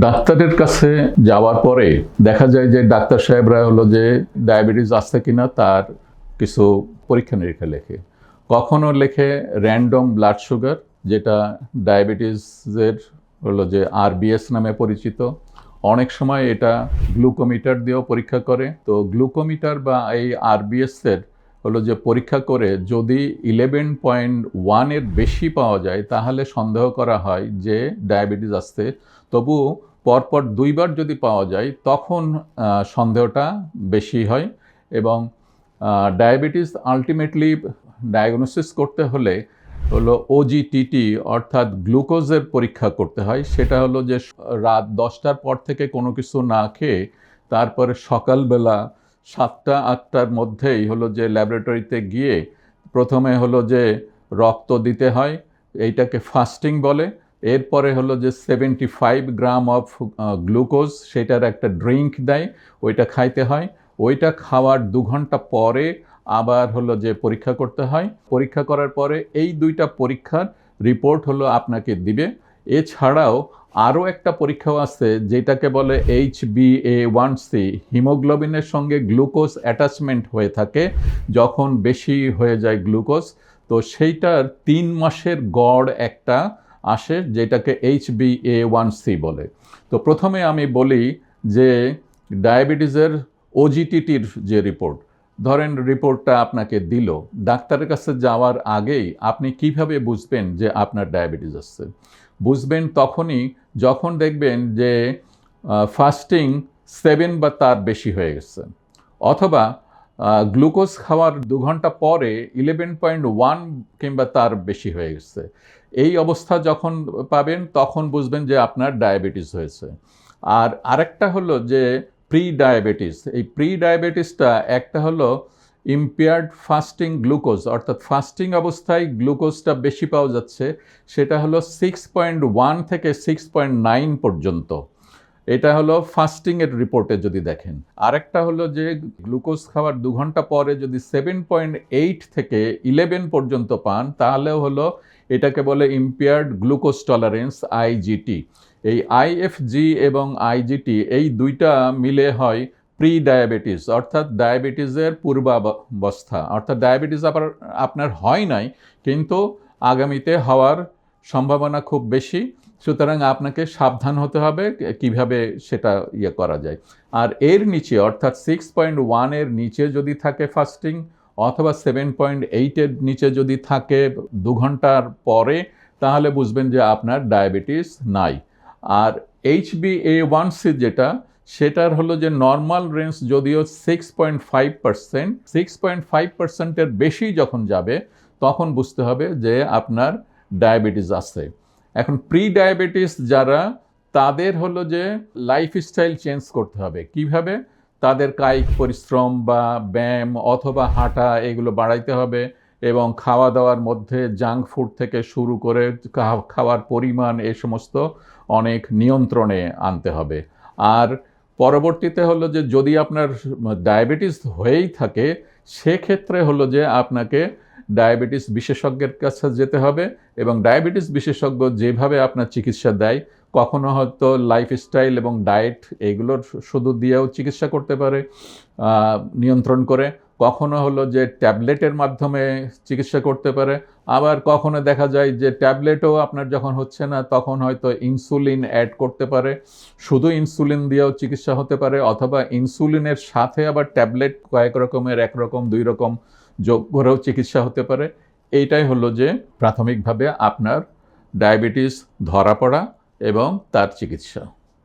ডাক্তারের কাছে যাওয়ার পরে দেখা যায় যে ডাক্তার সাহেবরা হলো যে ডায়াবেটিস আছে কিনা তার কিছু পরীক্ষা নিরীক্ষা লেখে। কখনো লেখে র্যান্ডম ব্লাড সুগার যেটা ডায়াবেটিসের হলো যে আরবিএস নামে পরিচিত। অনেক সময় এটা গ্লুকোমিটার দিয়েও পরীক্ষা করে। তো গ্লুকোমিটার বা এই আরবিএস এর হলো যে পরীক্ষা করে যদি ইলেভেন পয়েন্ট ওয়ানের বেশি পাওয়া যায়, তাহলে সন্দেহ করা হয় যে ডায়াবেটিস আসতে। তবু পরপর দুইবার যদি পাওয়া যায়, তখন সন্দেহটা বেশি হয় এবং ডায়াবেটিস আলটিমেটলি ডায়াগনোসিস করতে হলে হলো ওজিটিটি অর্থাৎ গ্লুকোজের পরীক্ষা করতে হয়। সেটা হলো যে রাত দশটার পর থেকে কোনো কিছু না খেয়ে তারপরে সকালবেলা সাতটা, আটটার মধ্যেই হলো যে ল্যাবরেটরিতে গিয়ে প্রথমে হলো যে রক্ত দিতে হয়, এইটাকে ফাস্টিং বলে। এরপরে হলো যে seventy five gram of glucose সেটার একটা ড্রিঙ্ক দেয়, ওইটা খাইতে হয়। ওইটা খাওয়ার দু ঘণ্টা পরে আবার হলো যে পরীক্ষা করতে হয়। পরীক্ষা করার পরে এই দুইটা পরীক্ষার রিপোর্ট হলো আপনাকে দিবে। এছাড়াও আরও একটা পরীক্ষাও আছে যেটাকে বলে H B A one C হিমোগ্লোবিনের সঙ্গে গ্লুকোজ অ্যাটাচমেন্ট হয়ে থাকে যখন বেশি হয়ে যায় গ্লুকোজ। তো সেইটার তিন মাসের গড় একটা আসে যেটাকে H B A one C বলে। তো প্রথমে আমি বলি যে ডায়াবেটিসের ওজিটিটির যে রিপোর্ট, ধরেন রিপোর্টটা আপনাকে দিল, ডাক্তারের কাছে যাওয়ার আগেই আপনি কীভাবে বুঝবেন যে আপনার ডায়াবেটিস আসছে বুঝবেন তখনই যখন দেখবেন যে ফাস্টিং সেভেন বা তার বেশি হয়ে গেছে। অথবা গ্লুকোজ খাওয়ার দু ঘণ্টা পরে ইলেভেন পয়েন্ট ওয়ান কিংবা তার বেশি হয়ে গেছে। এই অবস্থা যখন পাবেন, তখন বুঝবেন যে আপনার ডায়াবেটিস হয়েছে। আর আরেকটা হলো যে প্রি ডায়াবেটিস এই প্রি ডায়াবেটিসটা একটা হলো ইম্পেয়ার্ড ফাস্টিং গ্লুকোজ অর্থাৎ ফাস্টিং অবস্থায় গ্লুকোজটা বেশি পাওয়া যাচ্ছে, সেটা হলো সিক্স পয়েন্ট ওয়ান থেকে সিক্স পয়েন্ট নাইন পর্যন্ত। এটা হলো ফাস্টিংয়ের রিপোর্টে যদি দেখেন। আরেকটা হলো যে গ্লুকোজ খাওয়ার দু ঘণ্টা পরে যদি সেভেন পয়েন্ট এইট থেকে ইলেভেন পর্যন্ত পান, তাহলেও হলো এটাকে বলে ইম্পেয়ার্ড গ্লুকোজ টলারেন্স আইজিটি এই আইএফজি এবং আইজিটি এই দুইটা মিলে হয় প্রি ডায়াবেটিস অর্থাৎ ডায়াবেটিসের পূর্বাবস্থা, অর্থাৎ ডায়াবেটিস আবার আপনার হয় নাই, কিন্তু আগামীতে হওয়ার সম্ভাবনা খুব বেশি। সুতরাং আপনাকে সাবধান হতে হবে কীভাবে সেটা ইয়ে করা যায়। আর এর নিচে, অর্থাৎ সিক্স পয়েন্ট ওয়ানের নিচে যদি থাকে ফাস্টিং অথবা সেভেন পয়েন্ট এইটের নিচে যদি থাকে দু ঘণ্টার পরে, তাহলে বুঝবেন যে আপনার ডায়াবেটিস নাই। আর H B A one C যেটা সেটার হলো যে নর্মাল রেঞ্জ যদিও six point five percent six point five পার্সেন্টের বেশি যখন যাবে, তখন বুঝতে হবে যে আপনার ডায়াবেটিস আছে। এখন প্রি ডায়াবেটিস যারা, তাদের হলো যে লাইফস্টাইল চেঞ্জ করতে হবে। কীভাবে? তাদের কায়িক পরিশ্রম বা ব্যায়াম অথবা হাঁটা, এগুলো বাড়াইতে হবে এবং খাওয়া দাওয়ার মধ্যে জাঙ্ক ফুড থেকে শুরু করে খাওয়ার পরিমাণ, এ সমস্ত অনেক নিয়ন্ত্রণে আনতে হবে। আর পরবর্তীতে হলো যে যদি আপনার ডায়াবেটিস হয়েই থাকে, সেক্ষেত্রে হলো যে আপনাকে ডায়াবেটিস বিশেষজ্ঞের কাছে যেতে হবে এবং ডায়াবেটিস বিশেষজ্ঞ যেভাবে আপনার চিকিৎসা দেয়, কখনো হয়তো লাইফস্টাইল এবং ডায়েট এগুলোর শুধু দিয়েও চিকিৎসা করতে পারে নিয়ন্ত্রণ করে। কখনো হলো যে ট্যাবলেটের মাধ্যমে চিকিৎসা করতে পারে, আবার কখনো দেখা যায় যে ট্যাবলেটও আপনার যখন হচ্ছে না, তখন হয়তো ইনসুলিন অ্যাড করতে পারে। শুধু ইনসুলিন দিয়েও চিকিৎসা হতে পারে, অথবা ইনসুলিনের সাথে আবার ট্যাবলেট কয়েক রকমের একরকম দুই রকম যোগ করেও চিকিৎসা হতে পারে। এইটাই হলো যে প্রাথমিকভাবে আপনার ডায়াবেটিস, ধরা পড়া এবং তার চিকিৎসা।